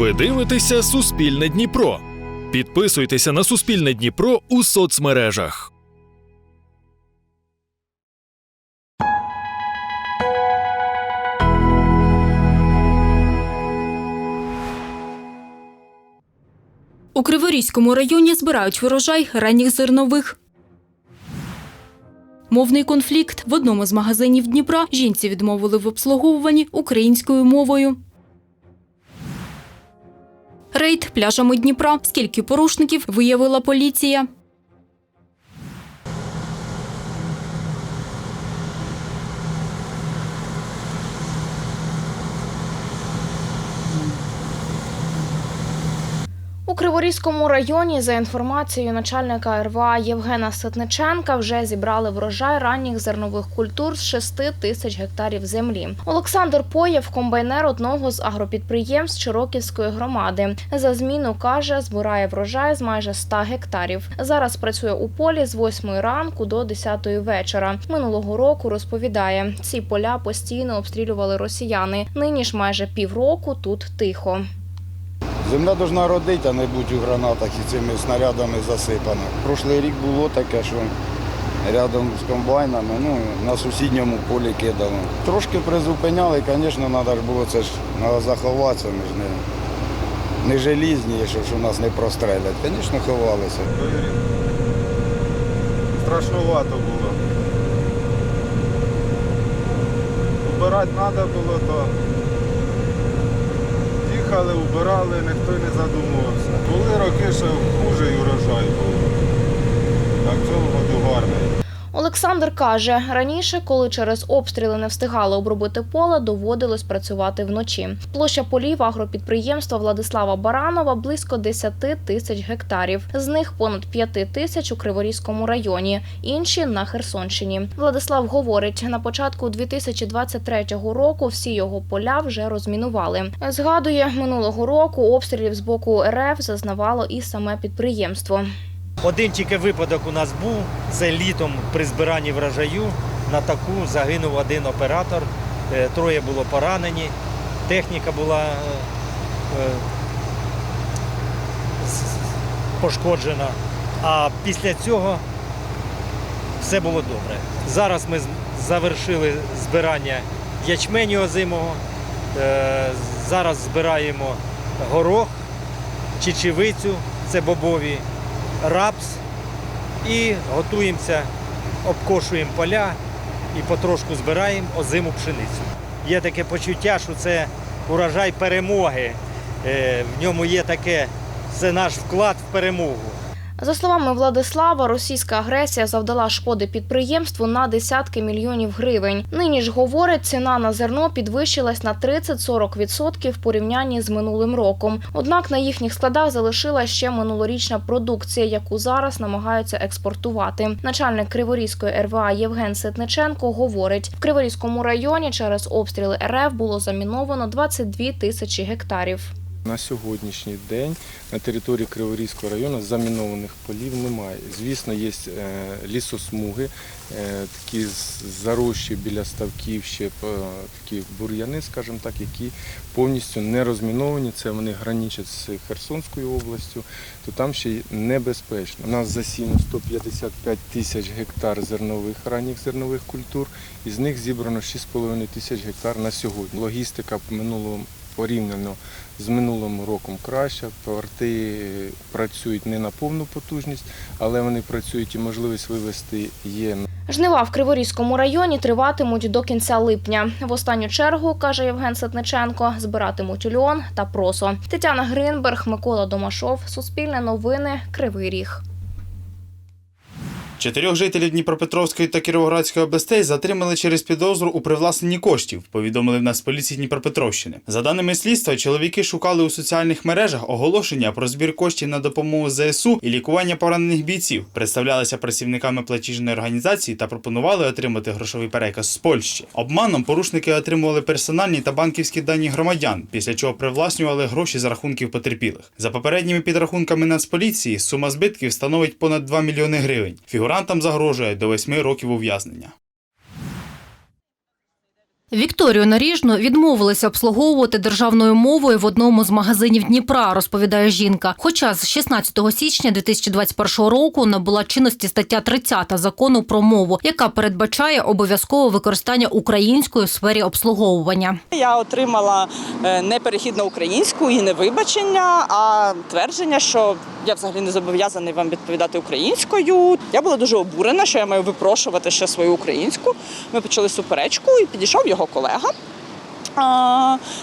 Ви дивитеся Суспільне Дніпро. Підписуйтеся на Суспільне Дніпро у соцмережах. У Криворізькому районі збирають врожай ранніх зернових. Мовний конфлікт в одному з магазинів Дніпра жінці відмовили в обслуговуванні українською мовою. Рейд пляжами Дніпра. Скільки порушників виявила поліція? У Криворізькому районі, за інформацією начальника РВА Євгена Ситниченка, вже зібрали врожай ранніх зернових культур з 6 тисяч гектарів землі. Олександр Поєв, комбайнер одного з агропідприємств Чироківської громади. За зміну каже, збирає врожай з майже 100 гектарів. Зараз працює у полі з 8 ранку до 10 вечора. Минулого року розповідає, ці поля постійно обстрілювали росіяни. Нині ж майже півроку тут тихо. Земля должна родити, а не бути у гранатах і цими снарядами засипана. Прошлий рік було таке, що рядом з комбайнами, ну, на сусідньому полі кидали. Трошки призупиняли, звісно, треба було це ж заховатися, ми ж не, желізні, щоб що нас не прострелять. Звісно, ховалися. Страшнувато було. Убирати треба було, то їхали, убирали, ніхто не задумувався. Були роки, що хуже і урожай був. А в цьому году гарний. Олександр каже, раніше, коли через обстріли не встигали обробити поле, доводилось працювати вночі. Площа полів агропідприємства Владислава Баранова близько 10 тисяч гектарів. З них понад 5 тисяч у Криворізькому районі, інші на Херсонщині. Владислав говорить, на початку 2023 року всі його поля вже розмінували. Згадує, минулого року обстрілів з боку РФ зазнавало і саме підприємство. Один тільки випадок у нас був, це літом при збиранні врожаю. На таку загинув один оператор, е, троє було поранені, техніка була е, е, пошкоджена. А після цього все було добре. Зараз ми завершили збирання ячменю озимого. Зараз збираємо горох, чечевицю, це бобові, рапс і готуємося, обкошуємо поля і потрошку збираємо озиму пшеницю. Є таке почуття, що це урожай перемоги. Е, В ньому є таке, це наш вклад в перемогу. За словами Владислава, російська агресія завдала шкоди підприємству на десятки мільйонів гривень. Нині ж говорить, ціна на зерно підвищилась на 30-40% в порівнянні з минулим роком. Однак на їхніх складах залишилась ще минулорічна продукція, яку зараз намагаються експортувати. Начальник Криворізької РВА Євген Ситниченко говорить, в Криворізькому районі через обстріли РФ було заміновано 22 тисячі гектарів. На сьогоднішній день на території Криворізького району замінованих полів немає. Звісно, є е, лісосмуги, е, такі зарощі біля ставків, ще е, такі бур'яни, скажімо так, які повністю не розміновані. Це вони граничать з Херсонською областю, то там ще небезпечно. У нас засіяно 155 тисяч гектар зернових ранніх зернових культур, із них зібрано 6,5 тисяч гектар на сьогодні. Логістика минулого порівняно з минулим роком краща. Порти працюють не на повну потужність, але вони працюють і можливість вивезти є. Жнива в Криворізькому районі триватимуть до кінця липня. В останню чергу, каже Євген Ситниченко, збиратимуть льон та просо. Тетяна Гринберг, Микола Домашов, Суспільне новини, Кривий Ріг. Чотирьох жителів Дніпропетровської та Кіровоградської областей затримали через підозру у привласненні коштів, повідомили в нас поліції Дніпропетровщини. За даними слідства, чоловіки шукали у соціальних мережах оголошення про збір коштів на допомогу ЗСУ і лікування поранених бійців, представлялися працівниками платіжної організації та пропонували отримати грошовий переказ з Польщі. Обманом порушники отримували персональні та банківські дані громадян, після чого привласнювали гроші з рахунків потерпілих. За попередніми підрахунками Нацполіції, сума збитків становить понад 2 мільйони гривень. Фігурантам загрожує до 8 років ув'язнення. Вікторію Наріжну відмовилися обслуговувати державною мовою в одному з магазинів Дніпра, розповідає жінка. Хоча з 16 січня 2021 року набула чинності стаття 30 закону про мову, яка передбачає обов'язкове використання української в сфері обслуговування. Я отримала е, не перехід на українську і не вибачення, а твердження, що я взагалі не зобов'язаний вам відповідати українською. Я була дуже обурена, що я маю випрошувати ще свою українську. Ми почали суперечку, і підійшов його колега.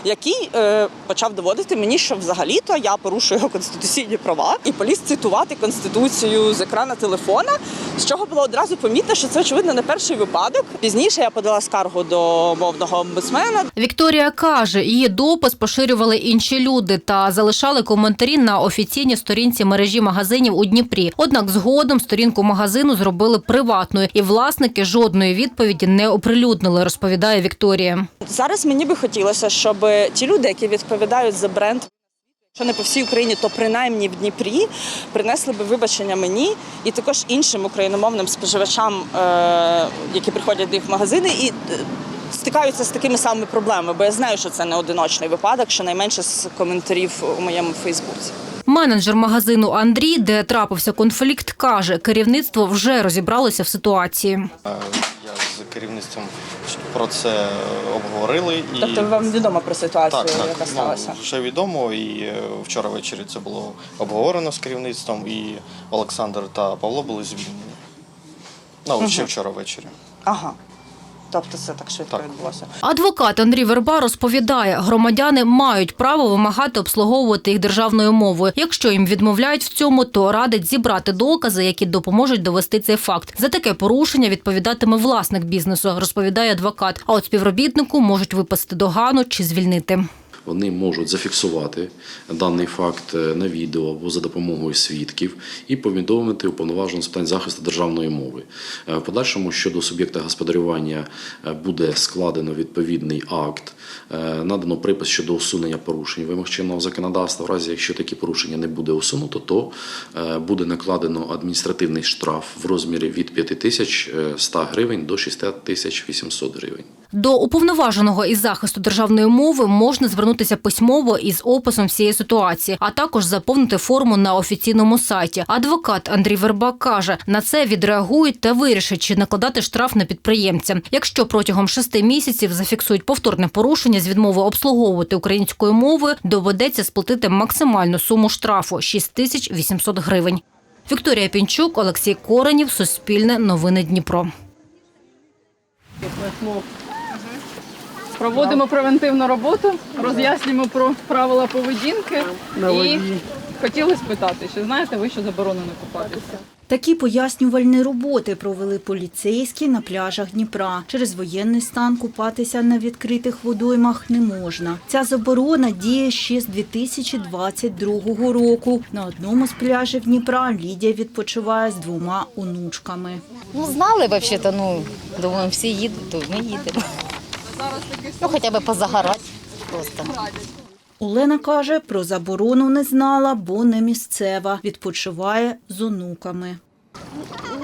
Який е, почав доводити мені, що взагалі-то я порушую його конституційні права і поліз цитувати конституцію з екрана телефона, з чого було одразу помітно, що це очевидно не перший випадок. Пізніше я подала скаргу до мовного омбудсмена. Вікторія каже, її допис поширювали інші люди та залишали коментарі на офіційній сторінці мережі магазинів у Дніпрі. Однак згодом сторінку магазину зробили приватною, і власники жодної відповіді не оприлюднили, розповідає Вікторія. Зараз мені би хотілося, щоб ті люди, які відповідають за бренд, якщо не по всій Україні, то принаймні в Дніпрі принесли би вибачення мені і також іншим україномовним споживачам, е, які приходять до їх в магазини і. е, Стикаються з такими самими проблемами, бо я знаю, що це не одиночний випадок, щонайменше з коментарів у моєму Фейсбуці. Менеджер магазину Андрій, де трапився конфлікт, каже, керівництво вже розібралося в ситуації. З керівництвом про це обговорили і Тобто вам відомо про ситуацію, так, так, яка ну, сталася? вже відомо. І е, вчора ввечері це було обговорено з керівництвом, і Олександр та Павло були звільнені. Ну, ще вчора ввечері. Ага. Тобто це так швидко Так. відбулося. Адвокат Андрій Верба розповідає, громадяни мають право вимагати обслуговувати їх державною мовою. Якщо їм відмовляють в цьому, то радить зібрати докази, які допоможуть довести цей факт. За таке порушення відповідатиме власник бізнесу, розповідає адвокат. А от співробітнику можуть випасти догану чи звільнити. Вони можуть зафіксувати даний факт е, на відео або за допомогою свідків і повідомити уповноваженого з питань захисту державної мови. Е, В подальшому щодо суб'єкта господарювання е, буде складено відповідний акт, надано припис щодо усунення порушень вимог чинного законодавства. В разі якщо такі порушення не буде усунуто, то буде накладено адміністративний штраф в розмірі від 5100 гривень до 6800 гривень. До уповноваженого із захисту державної мови можна звернутися письмово із описом всієї ситуації, а також заповнити форму на офіційному сайті. Адвокат Андрій Вербак каже, на це відреагують та вирішать, чи накладати штраф на підприємця. Якщо протягом шести місяців зафіксують повторне порушення з відмови обслуговувати українською мовою, доведеться сплатити максимальну суму штрафу 6800 гривень. Вікторія Пінчук, Олексій Коренів, Суспільне, Новини Дніпро. Проводимо превентивну роботу, роз'яснюємо про правила поведінки і хотіли спитати, чи знаєте ви, що заборонено купатися? Такі пояснювальні роботи провели поліцейські на пляжах Дніпра. Через воєнний стан купатися на відкритих водоймах не можна. Ця заборона діє ще з 2022 року. На одному з пляжів Дніпра Лідія відпочиває з двома онучками. Ну, знали взагалі-то, ну, думаю, всі їдуть, то ми їдемо. Ну, хоча б позагорати просто. Олена каже, про заборону не знала, бо не місцева. Відпочиває з онуками.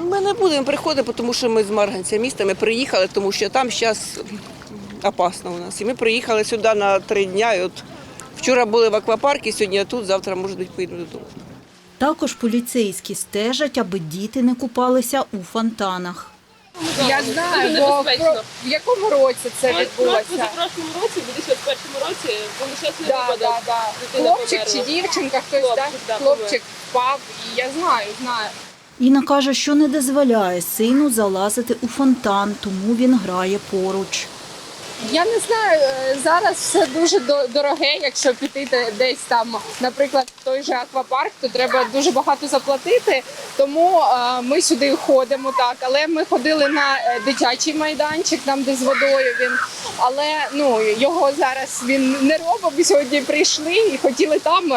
Ми не будемо приходити, тому що ми з Марганця міста. Ми приїхали, тому що там зараз опасно у нас. І ми приїхали сюди на три дня. І от вчора були в аквапарку, сьогодні тут, завтра, може бути, поїдемо додому. Також поліцейські стежать, аби діти не купалися у фонтанах. Я знаю, бо в якому році це відбулося? Ну, прошлому році, в 2021 році, був нещасний Да, да, да. Хлопчик чи дівчинка, хтось да? хлопчик впав, і я знаю, знаю. Інна каже, що не дозволяє сину залазити у фонтан, тому він грає поруч. Я не знаю, е, зараз все дуже дороге. Якщо піти десь там, наприклад, в той же аквапарк, то треба дуже багато заплатити. Тому е, ми сюди ходимо так. Але ми ходили на е, дитячий майданчик, там де з водою він. Але ну його зараз він не робить. Ми сьогодні прийшли і хотіли там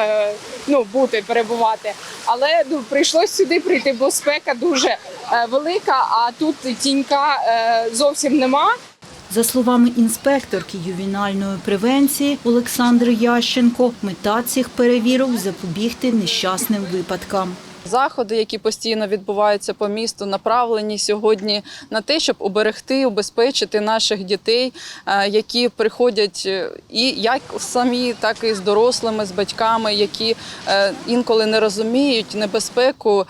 ну бути, перебувати. Але ну прийшлось сюди прийти, бо спека дуже велика, а тут тінька зовсім нема. За словами інспекторки ювенальної превенції Олександри Ященко, мета цих перевірок запобігти нещасним випадкам. Заходи, які постійно відбуваються по місту, направлені сьогодні на те, щоб уберегти, убезпечити наших дітей, е, які приходять е, і як самі, так і з дорослими, з батьками, які е, інколи не розуміють небезпеку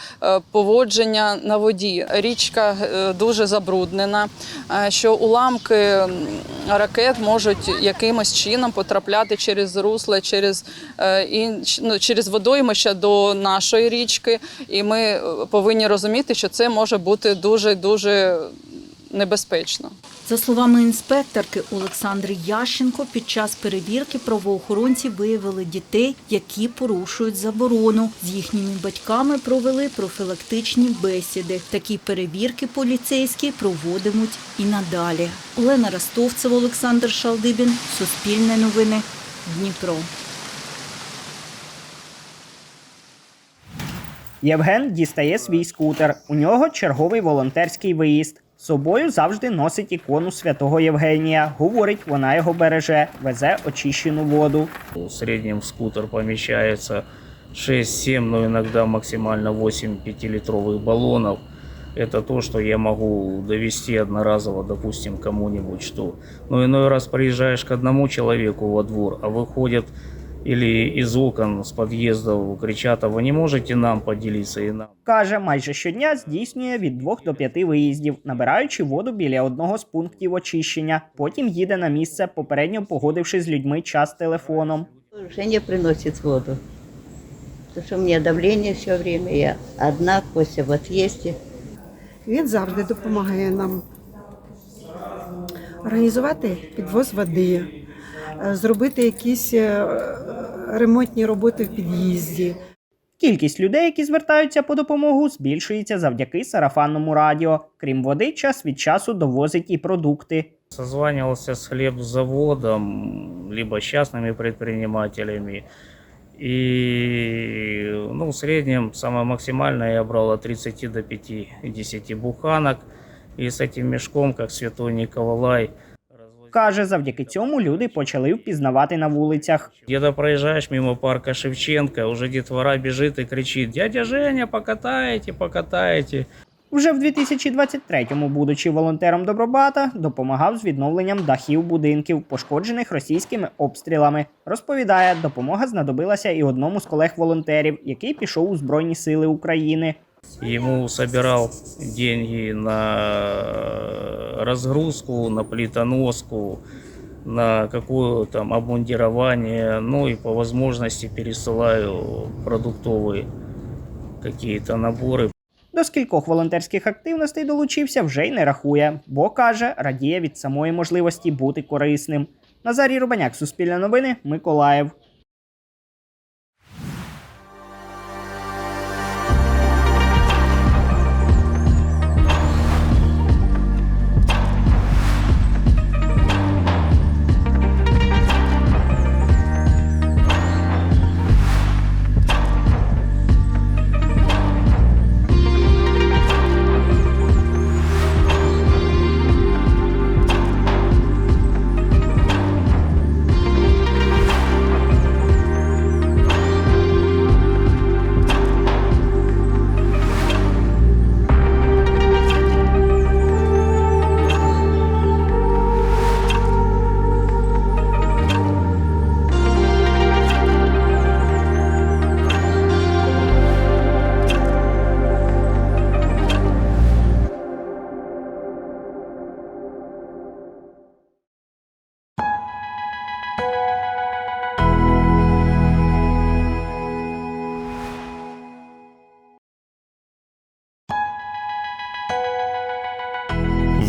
поводження на воді. Річка дуже забруднена, що уламки ракет можуть якимось чином потрапляти через русло, через, ну, через водоймища до нашої річки. І ми е, повинні розуміти, що це може бути дуже дуже небезпечно. За словами інспекторки Олександри Ященко, під час перевірки правоохоронці виявили дітей, які порушують заборону. З їхніми батьками провели профілактичні бесіди. Такі перевірки поліцейські проводимуть і надалі. Олена Ростовцева, Олександр Шалдибін, Суспільне новини, Дніпро. Євген дістає свій скутер. У нього черговий волонтерський виїзд. З собою завжди носить ікону святого Євгенія. Говорить, вона його береже, везе очищену воду. В среднем в скутер помещается 6-7, но иногда максимально 8 пятилитровых баллонов. Это то, что я могу довести одноразово, допустим, кому-нибудь, что... Но иной раз приезжаешь к одному человеку во двор, а выходят или из окон, с подъездов кричат, а вы не можете нам поделиться и нам. Каже, майже щодня здійснює від 2 до 5 виїздів, набираючи воду біля одного з пунктів очищення. Потім їде на місце, попередньо погодивши з людьми час телефоном. Женя приносит воду. Потому что у меня давление все время, я одна, Костя в отъезде. Він завжди допомагає нам організувати підвоз води, е, зробити якісь е, ремонтні роботи в під'їзді. Кількість людей, які звертаються по допомогу, збільшується завдяки сарафанному радіо. Крім води, час від часу довозить і продукти. Созванивался с хлебзаводом, либо с частными предпринимателями. И ну, в среднем самое максимальное я брал от 30 до 50 буханок. И с этим мешком, как святой Николай, Каже, завдяки цьому люди почали впізнавати на вулицях. Где-то проезжаешь мимо парка Шевченко, уже детвора бежит и кричит «Дядя Женя, покатаете, покатаете». Вже в 2023-му, будучи волонтером Добробата, допомагав з відновленням дахів будинків, пошкоджених російськими обстрілами. Розповідає, допомога знадобилася і одному з колег-волонтерів, який пішов у Збройні Сили України. Ему собирал деньги на разгрузку, на плитоноску, на какое там обмундирование, ну и по возможности пересылаю продуктовые какие-то наборы. До скількох волонтерських активностей долучився вже й не рахує, бо каже, радіє від самої можливості бути корисним. Назарій Рубаняк, Суспільне новини, Миколаїв.